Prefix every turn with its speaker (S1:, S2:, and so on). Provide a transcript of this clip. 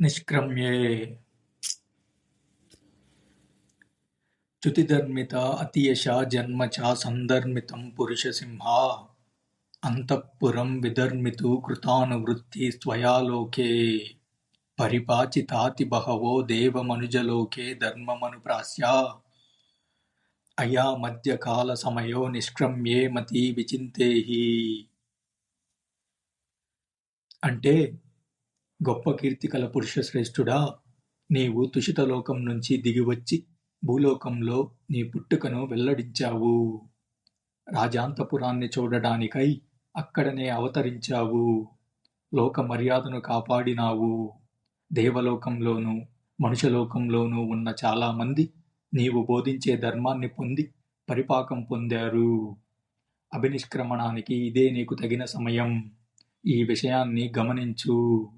S1: నిష్క్రమ్యే. చ్యుతిధర్మిత అతియశా జన్మ చ సంధర్మితం పురుషసింహ అంతఃపురం విధర్మితు కృతానువృత్తి స్త్వయా లోకే. పరిపాచితాతి బహవో దేవమనుజలోకే ధర్మమను ప్రాస్య అయా మధ్యకాల సమయో నిష్క్రమ్యే మతి విచింతేహి. అంటే గొప్ప కీర్తి కల పురుషశ్రేష్ఠుడా నీవు తుషితలోకం నుంచి దిగివచ్చి భూలోకంలో నీ పుట్టుకను వెల్లడించావు. రాజాంతపురాన్ని చూడడానికై అక్కడనే అవతరించావు. లోక మర్యాదను కాపాడినావు. దేవలోకంలోనూ మనుషలోకంలోనూ ఉన్న చాలామంది నీవు బోధించే ధర్మాన్ని పొంది పరిపాకం పొందారు. అభినిష్క్రమణానికి ఇదే నీకు తగిన సమయం. ఈ విషయాన్ని గమనించు.